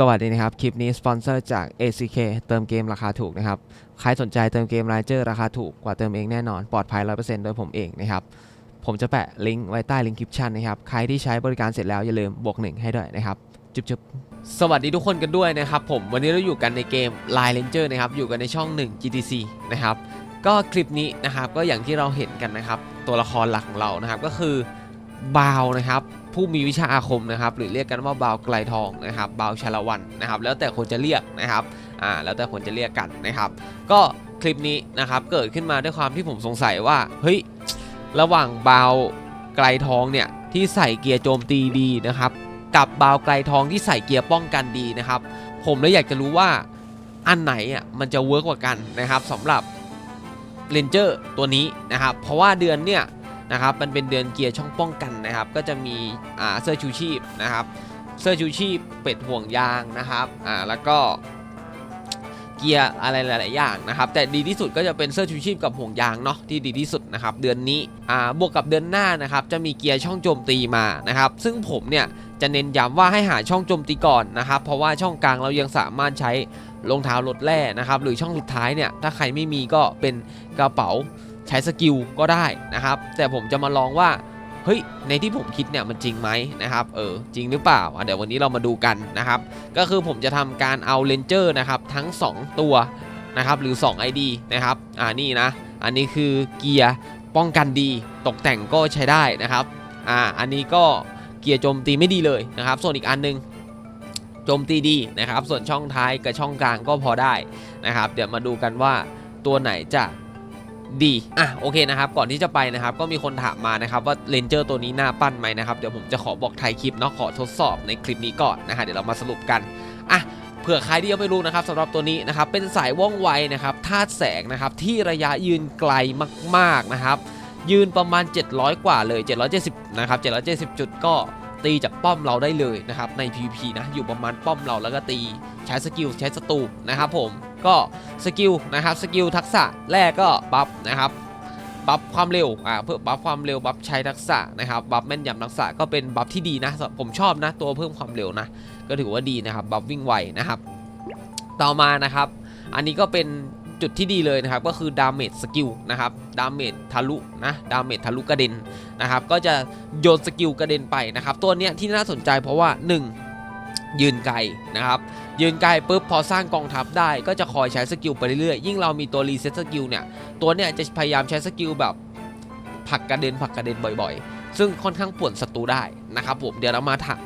สวัสดีนะครับ คลิปนี้สปอนเซอร์จาก ACK เติมเกมราคาถูกนะครับ ใครสนใจเติมเกมรายเจอร์ราคาถูกกว่าเติมเองแน่นอน ปลอดภัย 100%โดยผมเองนะครับ ผมจะแปะลิงก์ไว้ใต้ลิงก์คลิปชันนะครับ ใครที่ใช้บริการเสร็จแล้วอย่าลืมบวกหนึ่งให้ด้วยนะครับ จุ๊บจุ๊บสวัสดีทุกคนกันด้วยนะครับผม วันนี้เราอยู่กันในเกม Line Ranger นะครับ อยู่กันในช่อง 1 GTC นะครับ ก็คลิปนี้นะครับก็อย่างที่เราเห็นกันนะครับ ตัวละครหลักของเรานะครับก็คือบาวนะครับ ผู้มีวิชาอาคมนะครับหรือเรียกกันว่าบาวไกลทองนะครับบาวชาละวันนะครับแล้วแต่คนจะเรียกนะครับอ่าแล้วแต่คนจะเรียกกันนะครับ ก็คลิปนี้นะครับเกิดขึ้นมาด้วยความที่ผมสงสัยว่าเฮ้ยระหว่างบาวไกลทองเนี่ยที่ใส่เกียร์โจมตีดีนะครับกับบาวไกลทองที่ใส่เกียร์ป้องกันดีนะครับ ผมเลยอยากจะรู้ว่าอันไหนอะมันจะเวิร์กกว่ากันนะครับสำหรับเรนเจอร์ตัวนี้นะครับเพราะว่าเดือนเนี่ย นะครับมันเป็นเดือนเกียร์ช่องป้องกันนะครับ ก็จะมีอ่าเสื้อชูชีพนะครับ เสื้อชูชีพเป็ดห่วงยางนะครับอ่าแล้วก็เกียร์อะไรหลาย ๆ อย่างนะครับ แต่ดีที่สุดก็จะเป็นเสื้อชูชีพกับห่วงยางเนาะที่ดีที่สุดนะครับ เดือนนี้อ่าบวกกับเดือนหน้านะครับ จะมีเกียร์ช่องโจมตีมานะครับ ซึ่งผมเนี่ยจะเน้นย้ำว่าให้หาช่องโจมตีก่อนนะครับ เพราะว่าช่องกลางเรายังสามารถใช้รองเท้ารถแร่นะครับ หรือช่องสุดท้ายเนี่ยถ้าใครไม่มีก็เป็นกระเป๋า ใช้สกิลก็ได้นะครับ แต่ผมจะมาลองว่าเฮ้ยในที่ผมคิดเนี่ยมันจริงไหมนะครับเออจริงหรือเปล่าเดี๋ยววันนี้เรามาดูกันนะครับ ก็คือผมจะทำการเอาเลนเจอร์นะครับทั้ง 2 ตัวนะครับหรือ 2 ID นะครับอ่านี่นะอันนี้คือเกียร์ป้องกันดีตกแต่งก็ใช้ได้นะครับอ่าอันนี้ก็เกียร์โจมตีไม่ดีเลยนะครับ ส่วนอีกอันหนึงโจมตีดีนะครับ ส่วนช่องท้ายกับช่องกลางก็พอได้นะครับ เดี๋ยวมาดูกันว่าตัวไหนจะ ดีอะโอเคนะครับก่อนที่จะไปนะครับก็มีคนถามมานะครับว่าเลนเจอร์ตัวนี้น่าปั้นไหมนะครับเดี๋ยวผมจะขอบอกไทยคลิปเนาะขอทดสอบในคลิปนี้ก่อนนะฮะเดี๋ยวเรามาสรุปกันอะเผื่อใครที่ยังไม่รู้นะครับสำหรับตัวนี้นะครับเป็นสายว่องไวนะครับธาตุแสงนะครับที่ระยะยืนไกลมากๆนะครับยืนประมาณ 700 กว่าเลย 770 นะครับ 770 จุดก็ ตีจากป้อมเราได้เลยนะครับใน PVP นะอยู่ประมาณป้อมเราแล้วก็ตีใช้สกิลใช้สตูนะครับผมก็สกิลนะครับสกิลทักษะแรกก็บัฟนะครับบัฟความเร็วอ่าเพื่อบัฟความเร็วบัฟใช้ทักษะนะครับบัฟแม่นยำทักษะก็เป็นบัฟที่ดีนะผมชอบนะตัวเพิ่มความเร็วนะก็ถือว่าดีนะครับบัฟวิ่งไวนะครับต่อมานะครับอันนี้ก็เป็น จุดที่ดีเลยนะครับก็คือดาเมจสกิลนะครับดาเมจทะลุนะดาเมจทะลุกระเด็นนะครับก็จะโยนสกิลกระเด็นไปนะครับตัวเนี้ยที่น่าสนใจเพราะว่า 1 ยืนไกลนะครับยืนไกลปุ๊บพอสร้างกองทัพได้ก็จะคอยใช้สกิลไปเรื่อยๆยิ่งเรามีตัวรีเซ็ตสกิลเนี่ยตัวเนี้ยจะพยายามใช้สกิลแบบผลักกระเด็นผลักกระเด็นบ่อยๆ ซึ่งค่อนข้างป่วนศัตรูได้นะครับผมเดี๋ยวเรามาถาม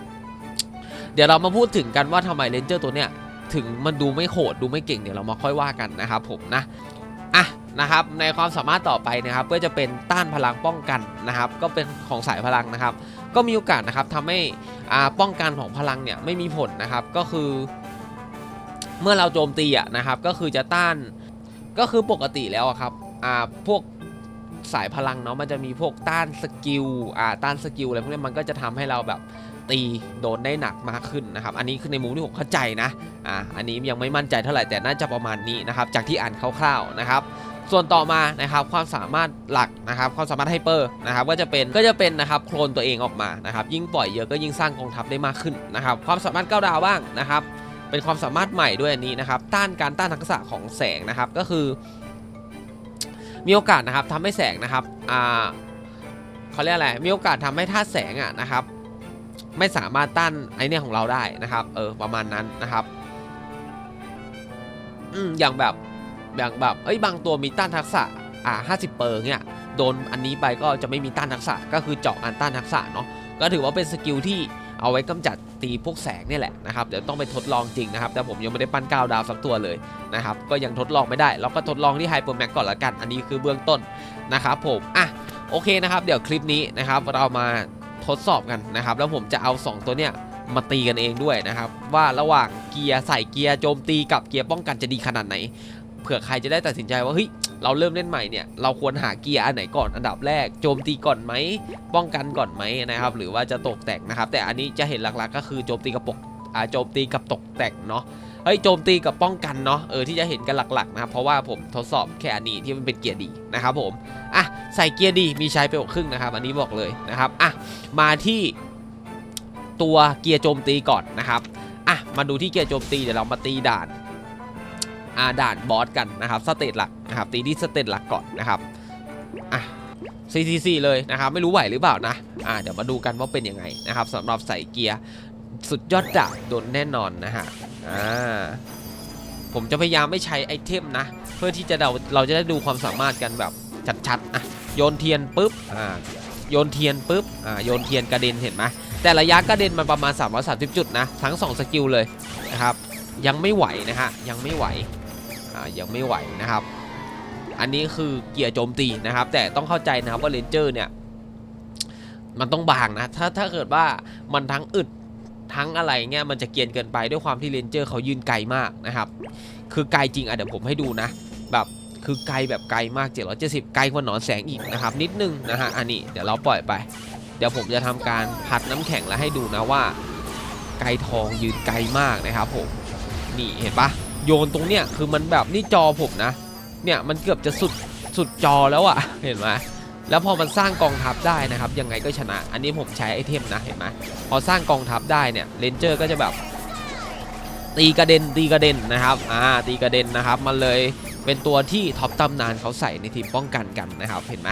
เดี๋ยวเรามาพูดถึงกันว่าทำไมเลนเจอร์ตัวเนี้ย ถึงมันดูไม่โหดดูไม่เก่งเดี๋ยวเรามาค่อยว่ากันนะครับผมนะอะนะครับในความสามารถต่อไปนะครับก็จะเป็นต้านพลังป้องกันนะครับ ก็เป็นของสายพลังนะครับ ก็มีโอกาสนะครับทำให้อ่าป้องกันของพลังเนี่ยไม่มีผลนะครับก็คือ เมื่อเราโจมตีอะนะครับ ก็คือจะต้านก็คือปกติแล้วครับอ่าพวกสายพลังเนาะมันจะมีพวกต้านสกิลอ่าต้านสกิลอะไรพวกนี้มันก็จะทำให้เราแบบ ตีโดนได้หนักมากขึ้นนะครับ อันนี้คือในมุมที่ผมเข้าใจนะอ่าอันนี้ยังไม่มั่นใจเท่าไหร่แต่น่าจะประมาณนี้นะครับ จากที่อ่านคร่าวๆนะครับ ส่วนต่อมานะครับความสามารถหลักนะครับความสามารถไฮเปอร์นะครับก็จะเป็นก็จะเป็นนะครับโคลนตัวเองออกมานะครับ ยิ่งปล่อยเยอะก็ยิ่งสร้างกองทัพได้มากขึ้นนะครับ ความสามารถก้าวดาวบ้างนะครับ เป็นความสามารถใหม่ด้วยอันนี้นะครับ ต้านการต้านทักษะของแสงนะครับก็คือ มีโอกาสนะครับทำให้แสงนะครับอ่าเขาเรียกอะไรมีโอกาสทำให้ธาตุแสงอะนะครับ ไม่สามารถต้านไอเนี่ยของเราได้นะครับ เออประมาณนั้นนะครับอืมอย่างแบบอย่างแบบเอ้ยบางตัวมีต้านทักษะอ่าห้าสิบเปอร์เนี่ยโดนอันนี้ไปก็จะไม่มีต้านทักษะก็คือเจาะอันต้านทักษะเนาะก็ถือว่าเป็นสกิลที่เอาไว้กำจัดตีพวกแสงเนี่ยแหละนะครับเดี๋ยวต้องไปทดลองจริงนะครับ แต่ผมยังไม่ได้ปั้นก้าวดาวสักตัวเลยนะครับ ก็ยังทดลองไม่ได้ เราก็ทดลองที่ไฮเปอร์แม็กก่อนละกัน อันนี้คือเบื้องต้นนะครับผมอะโอเคนะครับ เดี๋ยวคลิปนี้นะครับเรามา ทดสอบกันนะครับ แล้วผมจะเอา 2 ตัวเนี้ยมาตีกันเองด้วยนะครับ ว่าระหว่างเกียร์ใส่เกียร์โจมตีกับเกียร์ป้องกันจะดีขนาดไหนเผื่อใครจะได้ตัดสินใจว่าเฮ้ยเราเริ่มเล่นใหม่เนี่ยเราควรหาเกียร์อันไหนก่อนอันดับแรกโจมตีก่อนไหมป้องกันก่อนไหมนะครับหรือว่าจะตกแต่งนะครับ แต่อันนี้จะเห็นหลักๆก็คือโจมตีกับปกอ่าโจมตีกับตกแต่งเนาะ เฮ้ยโจมตีกับป้องกันเนาะเออที่จะเห็นกันหลักๆนะครับเพราะว่าผมทดสอบแค่อันนี้ที่มันเป็นเกียร์ดีนะครับผมอะใส่เกียร์ดีมีใช้ไปกครึ่งนะครับ อันนี้บอกเลยนะครับอะมาที่ตัวเกียร์โจมตีก่อนนะครับอะมาดูที่เกียร์โจมตีเดี๋ยวเรามาตีด่านอ่าด่านบอสกันนะครับสเตตหลักนะครับตีที่สเตตหลักก่อนนะครับอะ CCC เลยนะครับไม่รู้ไหวหรือเปล่านะอ่าเดี๋ยวมาดูกันว่าเป็นยังไงนะครับสำหรับใส่เกียร์ สุดยอดดาบโดนแน่นอนนะฮะอ่าผมจะพยายามไม่ใช้ไอเทมนะ เพื่อที่จะเราเราจะได้ดูความสามารถกันแบบชัดๆอะโยนเทียนปุ๊บอ่าโยนเทียนปุ๊บอ่าโยนเทียนกระเด็นเห็นไหมแต่ระยะกระเด็นมันประมาณ 330 จุดนะ ทั้ง 2 สกิลเลยนะครับ ยังไม่ไหวนะฮะ ยังไม่ไหวอ่ายังไม่ไหวนะครับ อันนี้คือเกียร์โจมตีนะครับ แต่ต้องเข้าใจนะครับว่าเลนเจอร์เนี่ย มันต้องบางนะ ถ้าถ้าเกิดว่ามันทั้งอึด ทั้งอะไรเงี้ยมันจะเกียนเกินไปด้วยความที่เลนเจอร์เขายืนไกลมากนะครับ คือไกลจริงอะเดี๋ยวผมให้ดูนะ แบบคือไกลแบบไกลมาก 770 ไกลกว่าหนอนแสงอีกนะครับ นิดนึงนะฮะอันนี้เดี๋ยวเราปล่อยไป เดี๋ยวผมจะทำการพัดน้ำแข็งแล้วให้ดูนะว่า ไกลทองยืนไกลมากนะครับผมนี่เห็นปะโยนตรงเนี้ยคือมันแบบนี่จอผมนะ เนี่ยมันเกือบจะสุดสุดจอแล้วอะเห็นไหม แล้วพอมันสร้างกองทัพได้นะครับยังไงก็ชนะ อันนี้ผมใช้ไอเทมนะเห็นไหมพอสร้างกองทัพได้เนี่ยเลนเจอร์ก็จะแบบตีกระเด็นตีกระเด็นนะครับอ่าตีกระเด็นนะครับมันเลยเป็นตัวที่ท็อปตำนานเขาใส่ในทีมป้องกันกันนะครับเห็นไหม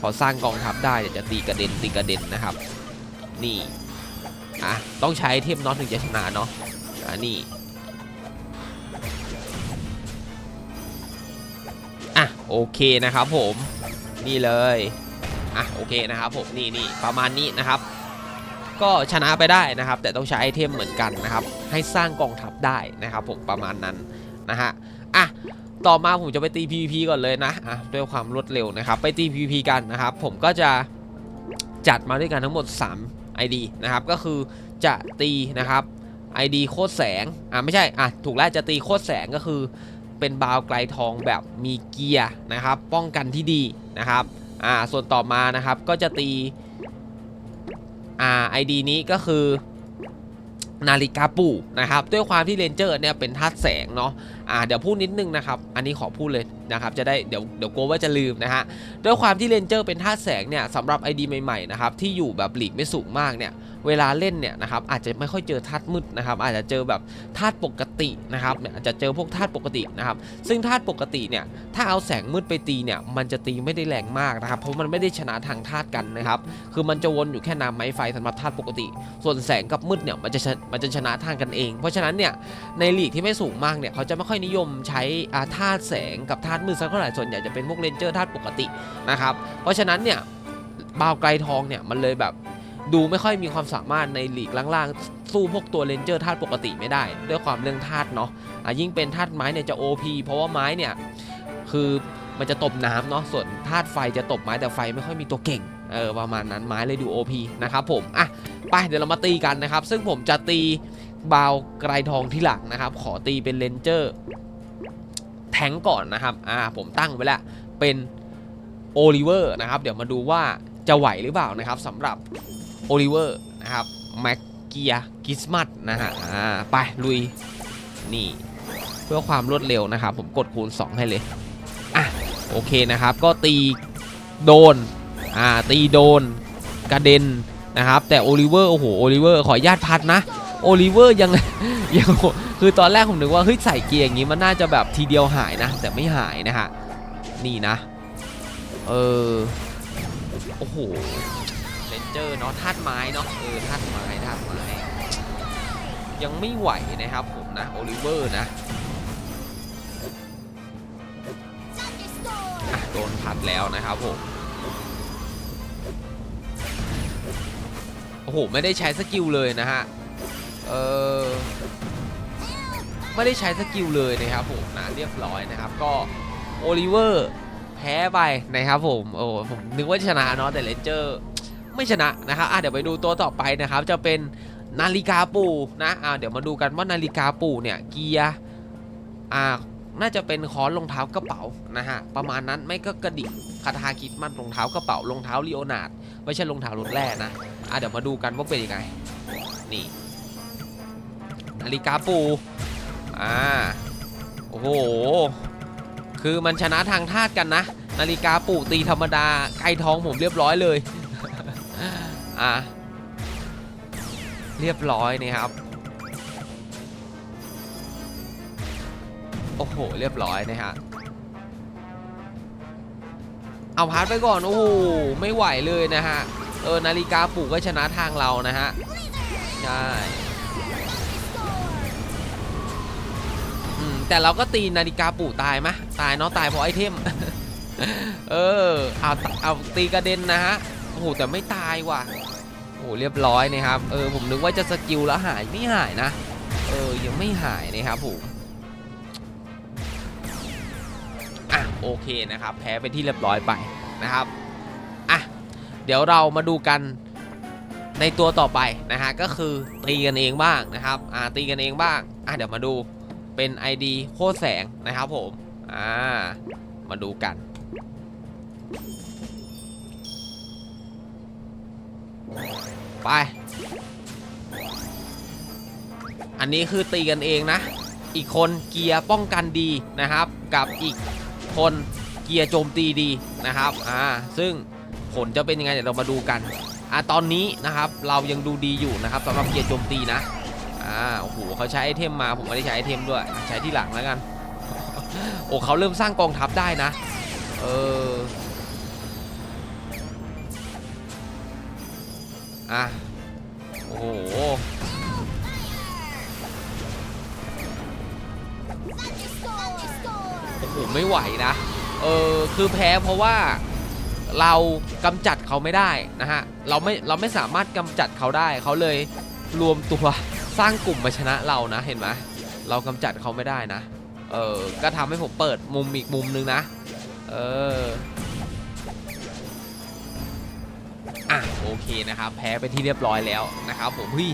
พอสร้างกองทัพได้จะตีกระเด็นตีกระเด็นนะครับ นี่อะต้องใช้ไอเทมน็อตถึงจะชนะเนาะอ่านี่อะโอเคนะครับผม นี่เลย อะโอเคนะครับผมนี่นี่ประมาณนี้นะครับ ก็ชนะไปได้นะครับ แต่ต้องใช้ไอเทมเหมือนกันนะครับ ให้สร้างกองทัพได้นะครับ ผมประมาณนั้นนะฮะอะต่อมาผมจะไปตี PVP ก่อนเลยนะอะด้วยความรวดเร็วนะครับ ไปตี PVP กันนะครับ ผมก็จะจัดมาด้วยกันทั้งหมด 3 ID นะครับ ก็คือจะตีนะครับ ID โคตรแสง อะไม่ใช่ อะถูกแล้วจะตีโคตรแสงก็คือ เป็นบาวไกลทองแบบมีเกียร์นะครับ ป้องกันที่ดีนะครับอ่าส่วนต่อมานะครับก็จะตีอ่าไอดีนี้ก็คือนาฬิกาปู่นะครับด้วยความที่เรนเจอร์เนี่ยเป็นธาตุแสงเนาะ อ่าเดี๋ยวพูดนิดนึงนะครับอันนี้ขอพูดเลยนะครับจะได้เดี๋ยวเดี๋ยวกลัวว่าจะลืมนะฮะด้วยความที่เรนเจอร์เป็นธาตุแสงเนี่ยสำหรับ ID ใหม่ๆนะครับที่อยู่แบบหลีกไม่สูงมากเนี่ยเวลาเล่นเนี่ยนะครับอาจจะไม่ค่อยเจอธาตุมืดนะครับอาจจะเจอแบบธาตุปกตินะครับเนี่ยอาจจะเจอพวกธาตุปกตินะครับซึ่งธาตุปกติเนี่ยถ้าเอาแสงมืดไปตีเนี่ยมันจะตีไม่ได้แรงมากนะครับเพราะมันไม่ได้ชนะทางธาตุกันนะครับคือมันจะวนอยู่แค่น้ำไม้ไฟสำหรับธาตุปกติ ส่วนแสงกับมืดเนี่ยมันจะมันจะชนะทางกันเอง เพราะฉะนั้นเนี่ยในลีกที่ไม่สูงมากเนี่ยเขาจะไม่ค่อยนิยมใช้ธาตุแสงกับธาตุมืดสักเท่าไหร่ส่วนใหญ่จะเป็นพวกเรนเจอร์ธาตุปกตินะครับเพราะฉะนั้นเนี่ยบาวไกลทองเนี่ยมันเลยแบบดูไม่ค่อยมีความสามารถในหลีกล่างๆ สู้พวกตัวเลนเจอร์ธาตุปกติไม่ได้ ด้วยความเรื่องธาตุเนาะะยิ่งเป็นธาตุไม้เนี่ยจะ OP เพราะว่าไม้เนี่ยคือมันจะตบน้ำเนาะส่วนธาตุไฟจะตบไม้แต่ไฟไม่ค่อยมีตัวเก่งเออประมาณนั้นไม้เลยดู OP นะครับผมอะไปเดี๋ยวเรามาตีกันนะครับ ซึ่งผมจะตี บาวไกรทองที่หลังนะครับ ขอตีเป็นเลนเจอร์แทงก่อนนะครับ อ่า ผมตั้งไว้แล้วเป็นโอลิเวอร์นะครับ เดี๋ยวมาดูว่าจะไหวหรือเปล่านะครับสำหรับโอลิเวอร์นะครับแม็กเกียกิสมัตนะฮะ อ่า ไป ลุย นี่ เพื่อความรวดเร็วนะครับ ผมกดคูณ 2 ให้เลย อะ โอเคนะครับ ก็ตีโดน อ่า ตีโดน กระเด็นนะครับ แต่โอลิเวอร์ โอ้โห โอลิเวอร์ ขอญาตพัดนะ โอลิเวอร์ยังยังคือตอนแรกผมนึกว่าเฮ้ยใส่เกียร์อย่างนี้มันน่าจะแบบทีเดียวหายนะ แต่ไม่หายนะฮะนี่นะ เออโอ้โหเลนเจอร์เนาะธาตุไม้เนาะเออธาตุไม้ธาตุไม้ยังไม่ไหวนะครับผมนะโอลิเวอร์นะอะโดนพัดแล้วนะครับผมโอ้โห ไม่ได้ใช้สกิลเลยนะฮะ เออไม่ได้ใช้สกิลเลยนะครับผมนะเรียบร้อยนะครับ ก็โอลิเวอร์แพ้ไปนะครับผมโอ้ผมนึกว่าชนะเนาะแต่เลนเจอร์ไม่ชนะนะครับอะเดี๋ยวไปดูตัวต่อไปนะครับ จะเป็นนาฬิกาปู่นะอะเดี๋ยวมาดูกันว่านาฬิกาปู่เนี่ยเกียร์อ่าน่าจะเป็นคอนรองเท้ากระเป๋านะฮะประมาณนั้นไม่ก็กระดิ่งคาทาคิดมันรองเท้ากระเป๋ารองเท้าลีโอนาร์ดไม่ใช่รองเท้ารถแร่นะอะเดี๋ยวมาดูกันว่าเป็นยังไงนี่ นาฬิกาปูอ่าโอ้โห คือมันชนะทางธาตุกันนะ นาฬิกาปูตีธรรมดาไกลท้องผมเรียบร้อยเลย อ่าเรียบร้อยนะครับ โอ้โห เรียบร้อยนะฮะ เอาพาร์ทไปก่อน โอ้โห ไม่ไหวเลยนะฮะ เออ นาฬิกาปู่ก็ชนะทางเรานะฮะ ใช่ แต่เราก็ตีนาฬิกาปลุกตายมะตายเนาะตายเพราะไอเทม เออเอาเอาตีกระเด็นนะฮะโอ้โหแต่ไม่ตายว่ะโอ้โหเรียบร้อยนะครับเออผมนึกว่าจะสกิลแล้วหายไม่หายนะเออยังไม่หายนะครับผมอะโอเคนะครับ แพ้ไปที่เรียบร้อยไปนะครับอะเดี๋ยวเรามาดูกันในตัวต่อไปนะฮะก็คือตีกันเองบ้างนะครับอ่าตีกันเองบ้างอะเดี๋ยวมาดู เป็น ID โคตรแสงนะครับผม อ่า มาดูกัน ไป อันนี้คือตีกันเองนะ อีกคนเกียร์ป้องกันดีนะครับ กับอีกคนเกียร์โจมตีดีนะครับ อ่า ซึ่งผลจะเป็นยังไงเดี๋ยวเรามาดูกัน อ่าตอนนี้นะครับเรายังดูดีอยู่นะครับสำหรับเกียร์โจมตีนะ อ่าโอ้โหเขาใช้ไอเทมมาผมไม่ได้ใช้ไอเทมด้วย ใช้ที่หลังแล้วกันโอ้เขาเริ่มสร้างกองทัพได้นะ เอออะโอ้โหโอ้โหไม่ไหวนะ เออคือแพ้เพราะว่าเรากำจัดเขาไม่ได้นะฮะ เราไม่เราไม่สามารถกำจัดเขาได้เขาเลยรวมตัว สร้างกลุ่มมาชนะเรานะเห็นไหมเรากำจัดเขาไม่ได้นะ เออ ก็ทำให้ผมเปิดมุมอีกมุมนึงนะ เออ อะโอเคนะครับ แพ้ไปที่เรียบร้อยแล้วนะครับผมเฮ้ย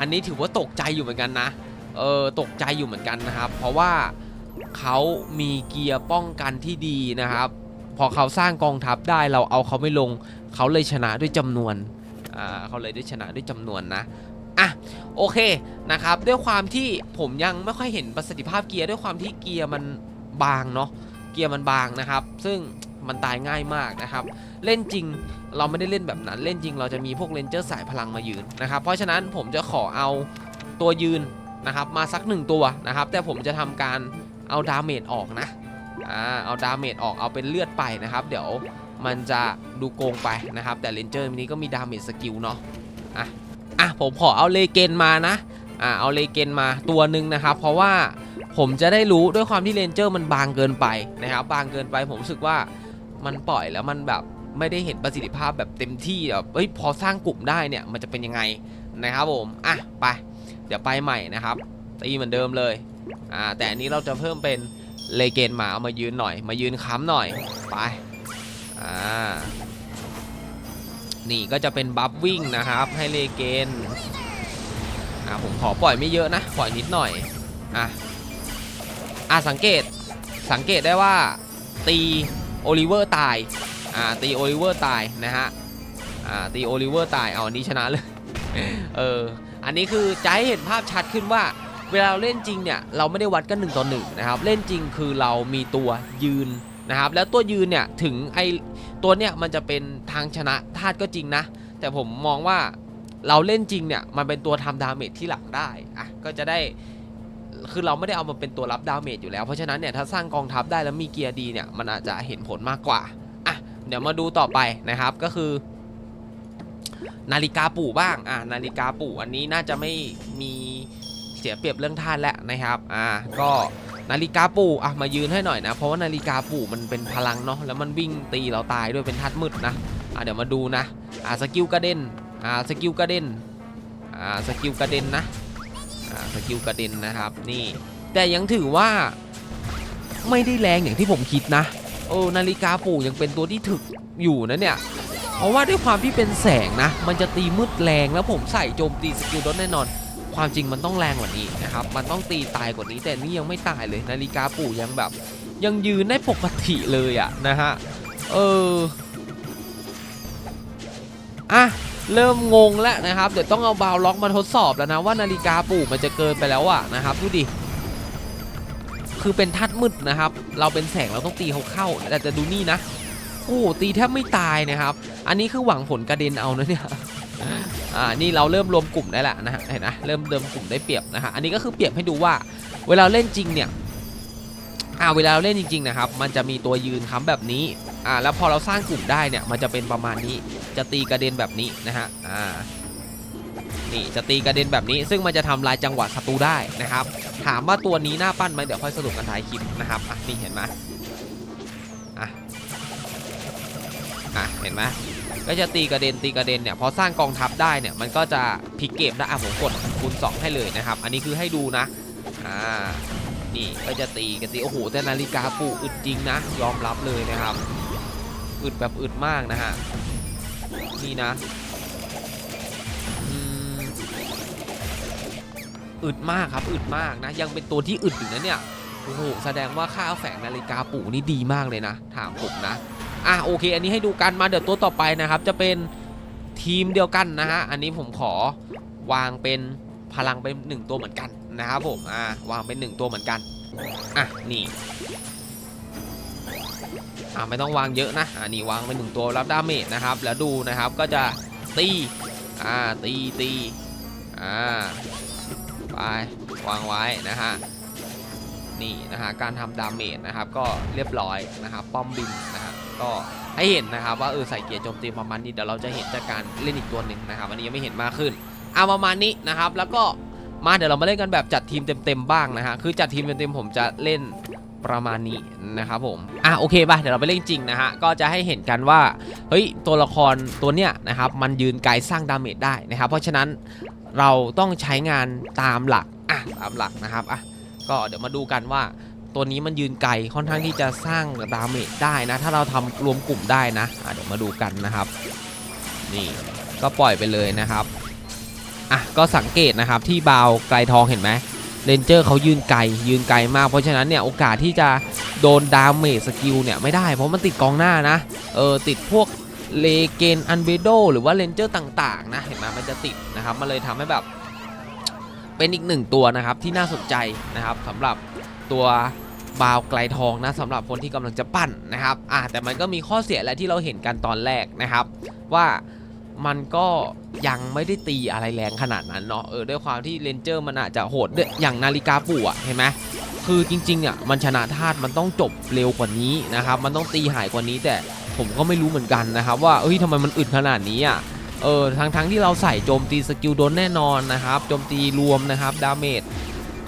อันนี้ถือว่าตกใจอยู่เหมือนกันนะ เออ ตกใจอยู่เหมือนกันนะครับ เพราะว่าเขามีเกียร์ป้องกันที่ดีนะครับ พอเขาสร้างกองทัพได้เราเอาเขาไม่ลง เขาเลยชนะด้วยจำนวน อ่า เขาเลยได้ชนะด้วยจำนวนนะ อะโอเคนะครับด้วยความที่ผมยังไม่ค่อยเห็นประสิทธิภาพเกียร์ด้วยความที่เกียร์มันบางเนาะเกียร์มันบางนะครับ ซึ่งมันตายง่ายมากนะครับ เล่นจริงเราไม่ได้เล่นแบบนั้น เล่นจริงเราจะมีพวกเลนเจอร์สายพลังมายืนนะครับ เพราะฉะนั้นผมจะขอเอาตัวยืนนะครับมาสักหนึ่งตัวนะครับ แต่ผมจะทำการเอาดาเมจออกนะอ่าเอาดาเมจออกเอาเป็นเลือดไปนะครับ เดี๋ยวมันจะดูโกงไปนะครับ แต่เลนเจอร์นี้ก็มีดาเมจสกิลเนาะอะ อะผมขอเอาเลเกนมานะอ่าเอาเลเกนมาตัวหนึ่งนะครับ เพราะว่าผมจะได้รู้ด้วยความที่เลนเจอร์มันบางเกินไปนะครับบางเกินไปผมรู้สึกว่ามันปล่อยแล้วมันแบบไม่ได้เห็นประสิทธิภาพแบบเต็มที่แบบเฮ้ยพอสร้างกลุ่มได้เนี่ยมันจะเป็นยังไงนะครับผมอะไป เดี๋ยวไปใหม่นะครับตีเหมือนเดิมเลยอ่าแต่อันนี้เราจะเพิ่มเป็นเลเกนมาเอามายืนหน่อย มายืนค้ำหน่อยไปอ่า นี่ก็จะเป็นบัฟวิ่งนะครับให้เลเกนอ่าผมขอปล่อยไม่เยอะนะ ปล่อยนิดหน่อยอะอะสังเกตสังเกตได้ว่าตีโอลิเวอร์ตายอ่าตีโอลิเวอร์ตายนะฮะอ่าตีโอลิเวอร์ตายเอาอันนี้ชนะเลยเอออันนี้คือจะให้เห็นภาพชัดขึ้นว่าเวลาเราเล่นจริงเนี่ยเราไม่ได้วัดกันหนึ่งต่อหนึ่งนะครับเล่นจริงคือเรามีตัวยืนนะครับแล้วตัวยืนเนี่ยถึงไอ ตัวเนี่ยมันจะเป็นทางชนะธาตุก็จริงนะ แต่ผมมองว่าเราเล่นจริงเนี่ยมันเป็นตัวทำดาเมจที่หลังได้อะก็จะได้คือเราไม่ได้เอามาเป็นตัวรับดาเมจอยู่แล้ว เพราะฉะนั้นเนี่ยถ้าสร้างกองทัพได้แล้วมีเกียร์ดีเนี่ยมันอาจจะเห็นผลมากกว่าอะเดี๋ยวมาดูต่อไปนะครับก็คือ นาฬิกาปู่บ้างอ่านาฬิกาปู่อันนี้น่าจะไม่มีเสียเปรียบเรื่องท่านแล้วนะครับอ่าก็ นาฬิกาปู่อะมายืนให้หน่อยนะ เพราะว่านาฬิกาปู่มันเป็นพลังเนาะแล้วมันวิ่งตีเราตายด้วยเป็นทัดมืดนะอ่าเดี๋ยวมาดูนะอ่าสกิลกระเด็นอ่าสกิลกระเด็นอ่าสกิลกระเด็นนะอ่าสกิลกระเด็นนะครับนี่ แต่ยังถือว่าไม่ได้แรงอย่างที่ผมคิดนะโอ้นาฬิกาปู่ยังเป็นตัวที่ถึกอยู่นะเนี่ยเพราะว่าด้วยความที่เป็นแสงนะ มันจะตีมืดแรงแล้วผมใส่โจมตีสกิลดอทแน่นอน ความจริงมันต้องแรงกว่านี้นะครับ มันต้องตีตายกว่านี้ แต่นี่ยังไม่ตายเลย นาฬิกาปู่ยังแบบ ยังยืนได้ปกติเลยอะนะฮะ เออ อะ เริ่มงงแล้วนะครับ เดี๋ยวต้องเอาบาวล็อกมาทดสอบแล้วนะว่านาฬิกาปู่มันจะเกินไปแล้วอะนะครับดูดิ คือเป็นทัดมืดนะครับ เราเป็นแสงเราต้องตีเขาเข้า แต่จะดูนี่นะ โอ้ตีแทบไม่ตายนะครับ อันนี้คือหวังผลกระเด็นเอานะเนี่ย อ่านี่เราเริ่มรวมกลุ่มได้แล้วนะฮะเห็นนะเริ่มเดิมกลุ่มได้เปรียบนะฮะอันนี้ก็คือเปรียบให้ดูว่า เวลาเล่นจริงเนี่ยอ่าเวลาเราเล่นจริงๆนะครับมันจะมีตัวยืนค้ำแบบนี้อ่าแล้วพอเราสร้างกลุ่มได้เนี่ยมันจะเป็นประมาณนี้จะตีกระเด็นแบบนี้นะฮะอ่านี่จะตีกระเด็นแบบนี้ ซึ่งมันจะทำลายจังหวะศัตรูได้นะครับ ถามว่าตัวนี้หน่าปั้นไหมเดี๋ยวค่อยสรุปกันท้ายคลิปนะครับอะนี่เห็นไหมอะอะเห็นไหม ก็จะตีกระเด็นตีกระเด็นเนี่ยพอสร้างกองทัพได้เนี่ยมันก็จะพลิกเกมได้อะผมกดคูณ2ให้เลยนะครับ อันนี้คือให้ดูนะอ่านี่ก็จะตีกันตีโอ้โหแต่นาฬิกาปูอึดจริงนะ ยอมรับเลยนะครับอึดแบบอึดมากนะฮะนี่นะอึดมากครับอึดมากนะ ยังเป็นตัวที่อึดอยู่นะเนี่ยโอ้โหแสดงว่าค่าแฝงนาฬิกาปู่นี่ดีมากเลยนะ ถามผมนะ อะโอเค อันนี้ให้ดูกันมาเดี๋ยวตัวต่อไปนะครับ จะเป็นทีมเดียวกันนะฮะอันนี้ผมขอวางเป็นพลังเป็นหนึ่งตัวเหมือนกันนะครับผมอ่าวางเป็นหนึ่งตัวเหมือนกันอะนี่อ่าไม่ต้องวางเยอะนะอ่านี่วางเป็นหนึ่งตัวรับดาเมจนะครับ แล้วดูนะครับก็จะตีอ่าตีตีอ่าไปวางไว้นะฮะนี่นะฮะการทำดาเมจนะครับก็เรียบร้อยนะครับป้อมบินนะฮะ ก็ให้เห็นนะครับว่าเออใส่เกียร์โจมตีประมาณนี้เดี๋ยวเราจะเห็นจากการเล่นอีกตัวหนึ่งนะครับอันนี้ยังไม่เห็นมากขึ้นเอาประมาณนี้นะครับแล้วก็มาเดี๋ยวเรามาเล่นกันแบบจัดทีมเต็มๆบ้างนะฮะคือจัดทีมเต็มๆผมจะเล่นประมาณนี้นะครับผม อะโอเคป่ะ เดี๋ยวเราไปเล่นจริงนะฮะ ก็จะให้เห็นกันว่า เฮ้ย ตัวละครตัวเนี้ยนะครับ มันยืนไกลสร้างดาเมจได้นะครับ เพราะฉะนั้นเราต้องใช้งานตามหลัก อะ ตามหลักนะครับ อะ ก็เดี๋ยวมาดูกันว่า ตัวนี้มันยืนไกลค่อนข้างที่จะสร้างดาเมจได้นะ ถ้าเราทำรวมกลุ่มได้นะะเดี๋ยวมาดูกันนะครับ นี่ก็ปล่อยไปเลยนะครับอะก็สังเกตนะครับที่บาวไกลทองเห็นไหมเรนเจอร์เขายืนไกลยืนไกลมากเพราะฉะนั้นเนี่ยโอกาสที่จะโดนดาเมจสกิลเนี่ยไม่ได้เพราะมันติดกองหน้านะเออติดพวกเลเกนอันเบโดหรือว่าเรนเจอร์ต่างๆนะเห็นไหมมันจะติดนะครับมันเลยทำให้แบบเป็นอีกหนึ่งตัวนะครับที่น่าสนใจนะครับสำหรับตัว บาวไกลทองนะสำหรับคนที่กำลังจะปั้นนะครับอะแต่มันก็มีข้อเสียแหละที่เราเห็นกันตอนแรกนะครับ ว่ามันก็ยังไม่ได้ตีอะไรแรงขนาดนั้นเนาะเออด้วยความที่เลนเจอร์มันอาจจะโหดด้วยอย่างนาฬิกาปู่อะเห็นไหมคือจริงๆอะมันชนะธาตุมันต้องจบเร็วกว่านี้นะครับมันต้องตีหายกว่านี้แต่ผมก็ไม่รู้เหมือนกันนะครับว่าเอ้ยทำไมมันอึดขนาดนี้อะเออทั้งทั้งที่เราใส่โจมตีสกิลโดนแน่นอนนะครับโจมตีรวมนะครับดาเมจ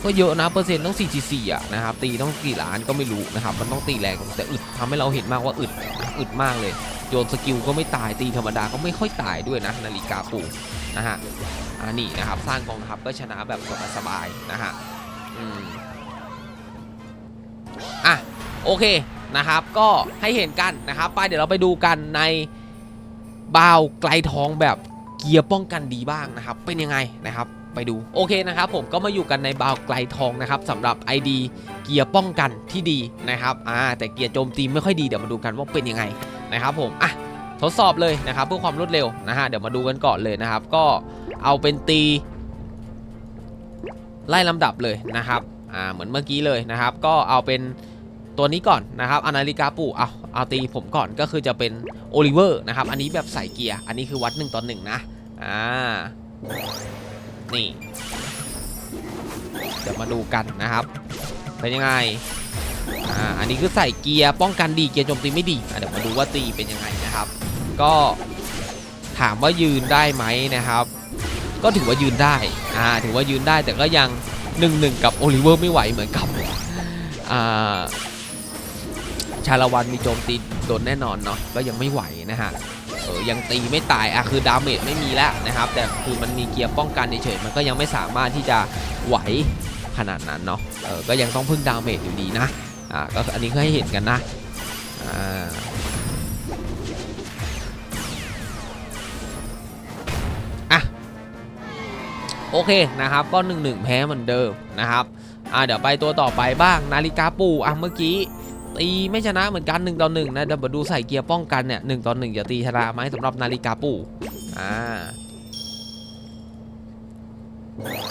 ก็เยอะนะเปอร์เซ็นต์ต้อง4 4อะนะครับตีต้องกี่ล้านก็ไม่รู้นะครับมันต้องตีแรงแต่อึดทำให้เราเห็นมากว่าอึดอึดมากเลยโยนสกิลก็ไม่ตายตีธรรมดาก็ไม่ค่อยตายด้วยนะนาฬิกาปู่นะฮะอันนี้นะครับสร้างกองทัพก็ชนะแบบสบายๆนะฮะอืมอะโอเคนะครับ ก็ให้เห็นกันนะครับไปเดี๋ยวเราไปดูกันในบาวไกลทองแบบเกียร์ป้องกันดีบ้างนะครับ เป็นยังไงนะครับ ไปดูโอเคนะครับผมก็มาอยู่กันในบาวไกลทองนะครับสำหรับ ID เกียร์ป้องกันที่ดีนะครับอ่าแต่เกียร์โจมตีไม่ค่อยดีเดี๋ยวมาดูกันว่าเป็นยังไงนะครับผมอะทดสอบเลยนะครับเพื่อความรวดเร็วนะฮะเดี๋ยวมาดูกันก่อนเลยนะครับ ก็เอาเป็นตี ไล่ลำดับเลยนะครับอ่าเหมือนเมื่อกี้เลยนะครับ ก็เอาเป็นตัวนี้ก่อนนะครับอนาฬิกาปู่เอาเอาตีผมก่อนก็คือจะเป็นโอลิเวอร์นะครับอันนี้แบบใส่เกียร์อันนี้คือวัด1ต่อ1นะอ่า นี่ เดี๋ยวมาดูกันนะครับ เป็นยังไง อ่า อันนี้คือใส่เกียร์ป้องกันดีเกียร์โจมตีไม่ดีเดี๋ยวมาดูว่าตีเป็นยังไงนะครับ ก็ถามว่ายืนได้ไหมนะครับ ก็ถือว่ายืนได้ อ่า ถือว่ายืนได้แต่ก็ยัง1นหนึ่งกับโอลิเวอร์ไม่ไหวเหมือนกับ อ่า ชาละวันมีโจมตีโดนแน่นอนเนาะ ก็ยังไม่ไหวนะฮะ ออยังตีไม่ตายอะคือดาเมจไม่มีแล้วนะครับ แต่คือมันมีเกียร์ป้องกันเฉยๆมันก็ยังไม่สามารถที่จะไหวขนาดนั้นเนาะเออก็ยังต้องพึ่งดาเมจอยู่ดีนะอ่าก็อันนี้ก็ให้เห็นกันนะอ่าอะโอเคนะครับก็1นหนึ่งแพ้เหมือนเดิมนะครับอ่าเดี๋ยวไปตัวต่อไปบ้างนาฬิกาปูอะเมื่อกี้ ตีไม่ชนะเหมือนกัน1ต่อ1นะเดี๋ยวมาดูใส่เกียร์ป้องกันเนี่ยหต่อ1จะตีชนะไหมสำหรับนาฬิกาปู่อ่า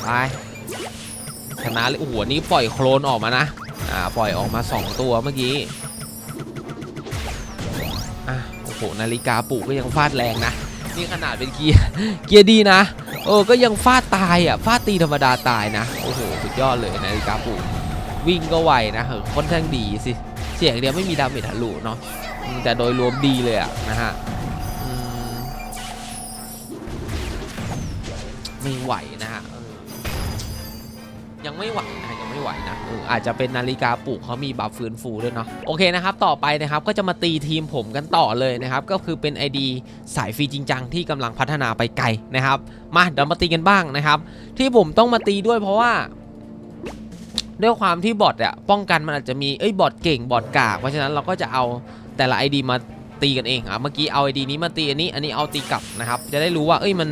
ไปชนะเลยโอ้โหนี่ปล่อยโคลนออกมานะอ่าปล่อยออกมา 2 ตัวเมื่อกี้อะโอ้โหนาฬิกาปู่ก็ยังฟาดแรงนะนี่ขนาดเป็นเกียร์เกียร์ดีนะเออก็ยังฟาดตายอะฟาดตีธรรมดาตายนะโอ้โหสุดยอดเลยนาฬิกาปู่วิ่งก็ไวนะเหอะค่อนข้างดีสิ เสียงเดียวไม่มีดาเมจทะลุเนาะแต่โดยรวมดีเลยอะนะฮะมไม่ไหวนะฮะยังไม่ไหวนะยังไม่ไหวนะออาจจะเป็นนาฬิกาปลุกเขามีบัฟฟื้นฟูด้วยเนาะโอเคนะครับ ต่อไปนะครับก็จะมาตีทีมผมกันต่อเลยนะครับ ก็คือเป็น ID สายฟรีจริงจังที่กำลังพัฒนาไปไกลนะครับ มาเดี๋ยวมาตีกันบ้างนะครับ ที่ผมต้องมาตีด้วยเพราะว่า ด้วยความที่บอทอะป้องกันมันอาจจะมีเอ้ยบอทเก่งบอทกาก เพราะฉะนั้นเราก็จะเอาแต่ละ ID มาตีกันเองอะเมื่อกี้เอา ID นี้มาตีอันนี้อันนี้เอาตีกลับนะครับ จะได้รู้ว่าเอ้ยมัน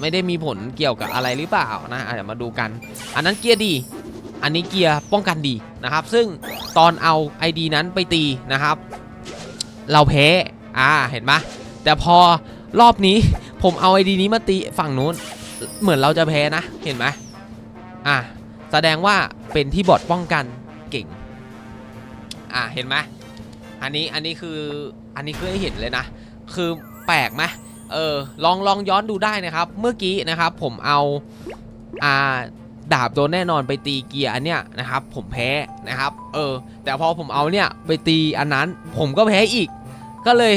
ไม่ได้มีผลเกี่ยวกับอะไรหรือเปล่านะเดี๋ยวมาดูกัน อันนั้นเกียร์ดี อันนี้เกียร์ป้องกันดีนะครับ ซึ่งตอนเอา ID นั้นไปตีนะครับ เราแพ้อ่าเห็นไหมแต่พอรอบนี้ผมเอา ID นี้มาตีฝั่งนู้น เหมือนเราจะแพ้นะเห็นไหมอะ แสดงว่าเป็นที่บอดป้องกันเก่ง อะเห็นไหมอันนี้อันนี้คืออันนี้คือให้เห็นเลยนะ คือแปลกไหมเออลองลองย้อนดูได้นะครับ เมื่อกี้นะครับผมเอาอ่าดาบโดนแน่นอนไปตีเกียร์อันเนี้ยนะครับ ผมแพ้นะครับ เออ แต่พอผมเอาเนี่ยไปตีอันนั้นผมก็แพ้อีก ก็เลย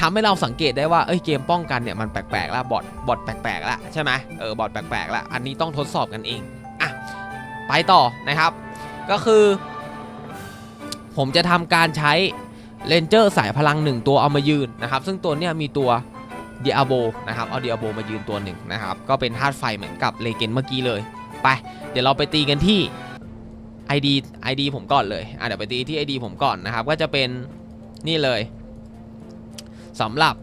ทำให้เราสังเกตได้ว่าเอ้ยเกมป้องกันเนี่ยมันแปลกๆแล้วบอทบอทแปลกๆแล้วใช่ไหมเออบอทแปลกๆแล้วอันนี้ต้องทดสอบกันเอง ไปต่อนะครับ ก็คือ ผมจะทำการใช้เลนเจอร์สายพลังหนึ่งตัวเอามายืนนะครับ ซึ่งตัวเนี้ยมีตัวเดียโบนะครับ เอาเดียโบมายืนตัวหนึ่งนะครับ ก็เป็นธาตุไฟเหมือนกับเลเกนเมื่อกี้เลย ไป เดี๋ยวเราไปตีกันที่ ID ID ผมก่อนเลย อะเดี๋ยวไปตีที่ ID ผมก่อนนะครับ ก็จะเป็นนี่เลยสำหรับ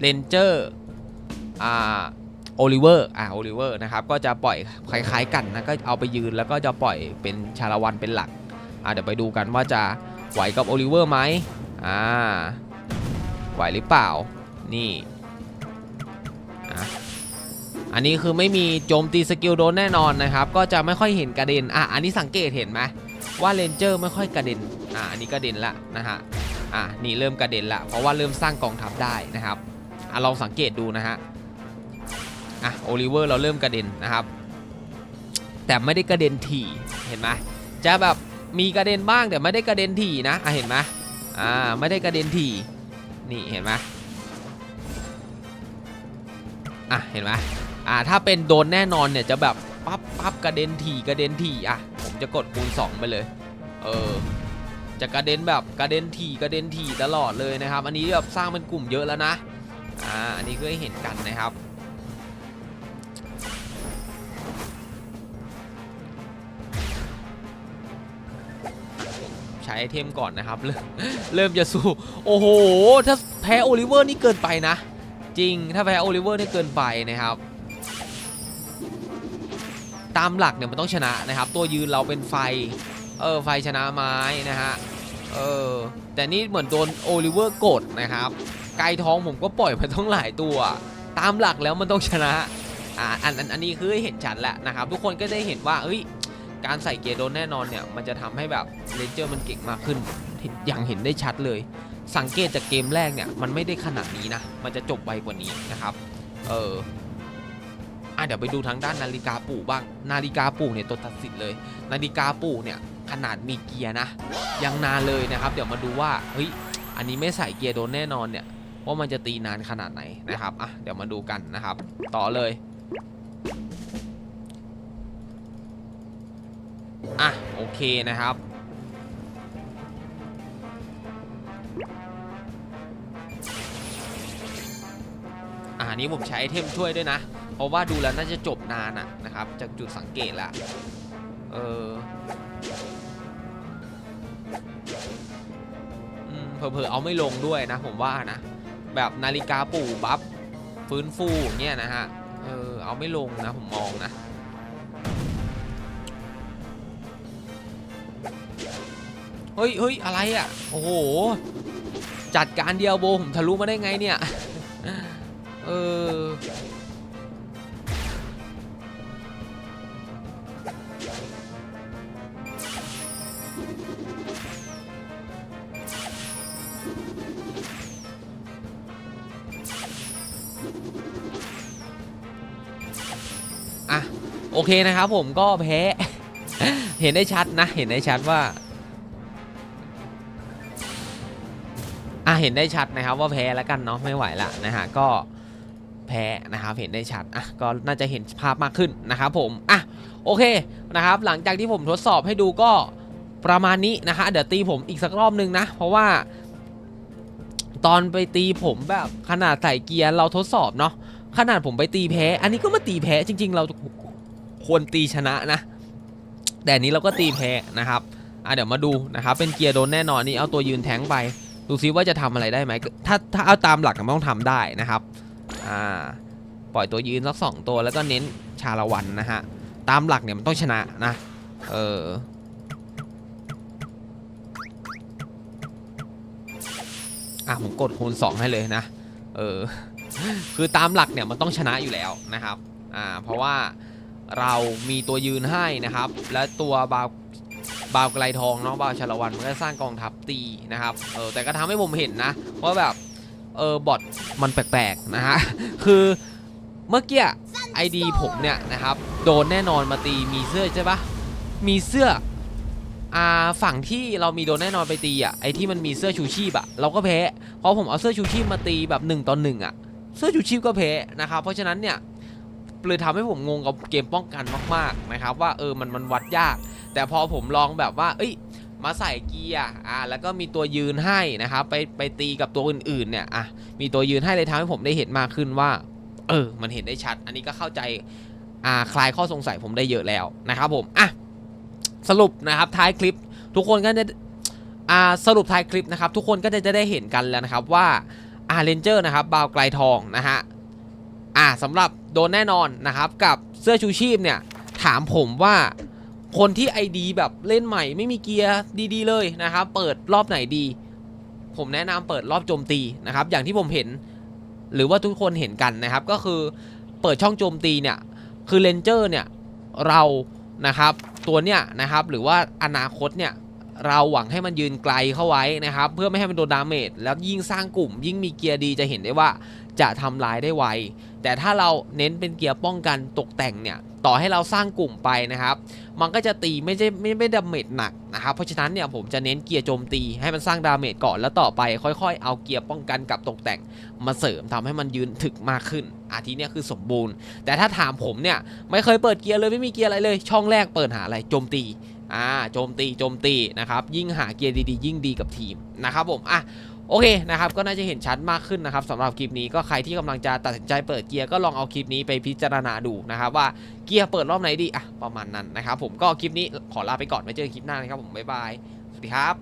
เลนเจอร์อ่า โอลิเวอร์อ่าโอลิเวอร์นะครับก็จะปล่อยคล้ายๆกันนะก็เอาไปยืนแล้วก็จะปล่อยเป็นชาละวันเป็นหลักอ่าเดี๋ยวไปดูกันว่าจะไหวกับโอลิเวอร์ไหมอ่าไหวหรือเปล่านี่อะอันนี้คือไม่มีโจมตีสกิลโดนแน่นอนนะครับ ก็จะไม่ค่อยเห็นกระเด็นอะอันนี้สังเกตเห็นไหมว่าเลนเจอร์ไม่ค่อยกระเด็นอ่าอันนี้กระเด็นละนะฮะอะนี่เริ่มกระเด็นละเพราะว่าเริ่มสร้างกองทัพได้นะครับอะลองสังเกตดูนะฮะ อะโอลิเวอร์เราเริ่มกระเด็นนะครับ แต่ไม่ได้กระเด็นถี่เห็นไหมจะแบบมีกระเด็นบ้างแต่ไม่ได้กระเด็นถี่นะอะเห็นไหมอ่าไม่ได้กระเด็นถี่นี่เห็นไหมอะเห็นไหมอ่าถ้าเป็นโดนแน่นอนเนี่ยจะแบบปั๊บปั๊บกระเด็นถี่กระเด็นถี่อะผมจะกดคูณ2ไปเลยเออจะกระเด็นแบบกระเด็นถี่กระเด็นถี่ตลอดเลยนะครับ อันนี้แบบสร้างเป็นกลุ่มเยอะแล้วนะอ่าอันนี้ก็ให้เห็นกันนะครับ ช้ไอเทมก่อนนะครับ เริ่มเริ่มจะสู้ โอ้โห ถ้าแพ้โอลิเวอร์นี่เกินไปนะ จริงถ้าแพ้โอลิเวอร์นี่เกินไปนะครับ ตามหลักเนี่ยมันต้องชนะนะครับ ตัวยืนเราเป็นไฟ เออไฟชนะไม้นะฮะ เออ แต่นี่เหมือนโดนโอลิเวอร์กดนะครับ ไกลท้องผมก็ปล่อยมาต้องหลายตัว ตามหลักแล้วมันต้องชนะอ่าอันอันอันนี้คือเห็นชัดแล้วนะครับ ทุกคนก็ได้เห็นว่าเอ้ย การใส่เกียร์โดนแน่นอนเนี่ยมันจะทำให้แบบเลนเจอร์มันเก่งมากขึ้นเห็นอย่างเห็นได้ชัดเลย สังเกตจากเกมแรกเนี่ยมันไม่ได้ขนาดนี้นะมันจะจบไวกว่านี้นะครับเอออะเดี๋ยวไปดูทางด้านนาฬิกาปู่บ้าง นาฬิกาปู่เนี่ยตัวตัดสินเลย นาฬิกาปู่เนี่ยขนาดมีเกียร์นะ ยังนานเลยนะครับ เดี๋ยวมาดูว่าเฮ้ยอันนี้ไม่ใส่เกียร์โดนแน่นอนเนี่ยว่ามันจะตีนานขนาดไหนนะครับอะเดี๋ยวมาดูกันนะครับ ต่อเลย อะ โอเค นะครับอ่านี้ผมใช้ไอเทมช่วยด้วยนะ เพราะว่าดูแล้วน่าจะจบนานอะนะครับ จากจุดสังเกตละเออเผลอๆเอาไม่ลงด้วยนะผมว่านะ แบบนาฬิกาปู่บัฟฟื้นฟูเงี้ยนะฮะเออเอาไม่ลงนะผมมองนะ เฮ้ยเฮ้ยอะไรอะ โอ้โห จัดการเดียวโบผมทะลุมาได้ไงเนี่ย เออ อะ โอเคนะครับผมก็แพ้ เห็นได้ชัดนะ เห็นได้ชัดว่า อะเห็นได้ชัดนะครับว่าแพ้แล้วกันเนาะไม่ไหวละนะฮะก็แพ้นะครับเห็นได้ชัดอะก็น่าจะเห็นภาพมากขึ้นนะครับผมอะโอเคนะครับหลังจากที่ผมทดสอบให้ดูก็ประมาณนี้นะฮะเดี๋ยวตีผมอีกสักรอบนึงนะ เพราะว่า ตอนไปตีผมแบบขนาดใส่เกียร์เราทดสอบเนาะขนาดผมไปตีแพ้ อันนี้ก็มาตีแพ้จริง ๆ เราควรตีชนะนะ แต่นี้เราก็ตีแพ้นะครับอะเดี๋ยวมาดูนะครับเป็นเกียร์โดนแน่นอนนี่เอาตัวยืนแทงไป ดูซิว่าจะทำอะไรได้ไหมถ้าถ้าเอาตามหลักมันต้องทำได้นะครับอ่าปล่อยตัวยืนสักสองตัวแล้วก็เน้นชาละวันนะฮะตามหลักเนี่ยมันต้องชนะนะเอออะผมกดคูณ2ให้เลยนะเออคือตามหลักเนี่ยมันต้องชนะอยู่แล้วนะครับอ่าเพราะว่าเรามีตัวยืนให้นะครับ และตัวบา บาวไกลทองเนาะบาวชาละวันมันก็สร้างกองทัพตีนะครับเออแต่ก็ทำให้ผมเห็นนะว่าแบบเออบอทมันแปลกๆนะฮะคือเมื่อกี้ไอดีผมเนี่ยนะครับโดนแน่นอนมาตีมีเสื้อใช่ปะมีเสื้ออ่าฝั่งที่เรามีโดนแน่นอนไปตีอะไอที่มันมีเสื้อชูชีพอะเราก็แพ้เพราะผมเอาเสื้อชูชีพมาตีแบบ1ต่อหนึ่งอะเสื้อชูชีพก็แพ้นะครับเพราะฉะนั้นเนี่ยเลยทำให้ผมงงกับเกมป้องกันมากๆนะครับว่าเออมันมันวัดยาก แต่พอผมลองแบบว่า เอ้ย มาใส่เกียร์อ่าแล้วก็มีตัวยืนให้นะครับไปไปตีกับตัวอื่นๆเนี่ยอะมีตัวยืนให้เลยทำให้ผมได้เห็นมากขึ้นว่า เออ มันเห็นได้ชัด อันนี้ก็เข้าใจอ่าคลายข้อสงสัยผมได้เยอะแล้วนะครับผมอะสรุปนะครับท้ายคลิปทุกคนก็จะอ่าสรุปท้ายคลิปนะครับ ทุกคนก็จะจะได้เห็นกันแล้วนะครับว่าอ่าเรนเจอร์นะครับบาวไกลทองนะฮะอ่าสำหรับโดนแน่นอนนะครับกับเสื้อชูชีพเนี่ยถามผมว่า คนที่ไอดีแบบเล่นใหม่ไม่มีเกียร์ดีๆเลยนะครับ เปิดรอบไหนดี ผมแนะนำเปิดรอบโจมตีนะครับ อย่างที่ผมเห็น หรือว่าทุกคนเห็นกันนะครับ ก็คือเปิดช่องโจมตีเนี่ย คือเลนเจอร์เนี่ยเรานะครับ ตัวเนี่ยนะครับ หรือว่าอนาคตเนี่ย เราหวังให้มันยืนไกลเข้าไว้นะครับ เพื่อไม่ให้มันโดนดาเมจแล้วยิ่งสร้างกลุ่ม ยิ่งมีเกียร์ดีจะเห็นได้ว่าจะทำลายได้ไว แต่ถ้าเราเน้นเป็นเกียร์ป้องกันตกแต่งเนี่ยต่อให้เราสร้างกลุ่มไปนะครับ มันก็จะตีไม่ใช่ไม่ไม่ดาเมจหนักนะครับ เพราะฉะนั้นเนี่ยผมจะเน้นเกียร์โจมตีให้มันสร้างดาเมจก่อนแล้วต่อไป ค่อยๆ เอาเกียร์ป้องกันกับตกแต่งมาเสริมทำให้มันยืนถึกมากขึ้น อาทีเนี้ยคือสมบูรณ์ แต่ถ้าถามผมเนี่ยไม่เคยเปิดเกียร์เลยไม่มีเกียร์อะไรเลย ช่องแรกเปิดหาอะไรโจมตี อ่าโจมตีโจมตีนะครับยิ่งหาเกียร์ดีๆ ยิ่งดีกับทีมนะครับผมอะโอเคนะครับก็น่าจะเห็นชัดมากขึ้นนะครับสำหรับคลิปนี้ก็ใครที่กำลังจะตัดสินใจเปิดเกียร์ก็ลองเอาคลิปนี้ไปพิจารณาดูนะครับว่าเกียร์เปิดรอบไหนดีอะประมาณนั้นนะครับผมก็คลิปนี้ขอลาไปก่อนไว้เจอคลิปหน้านะครับผมบ๊ายบายสวัสดีครับ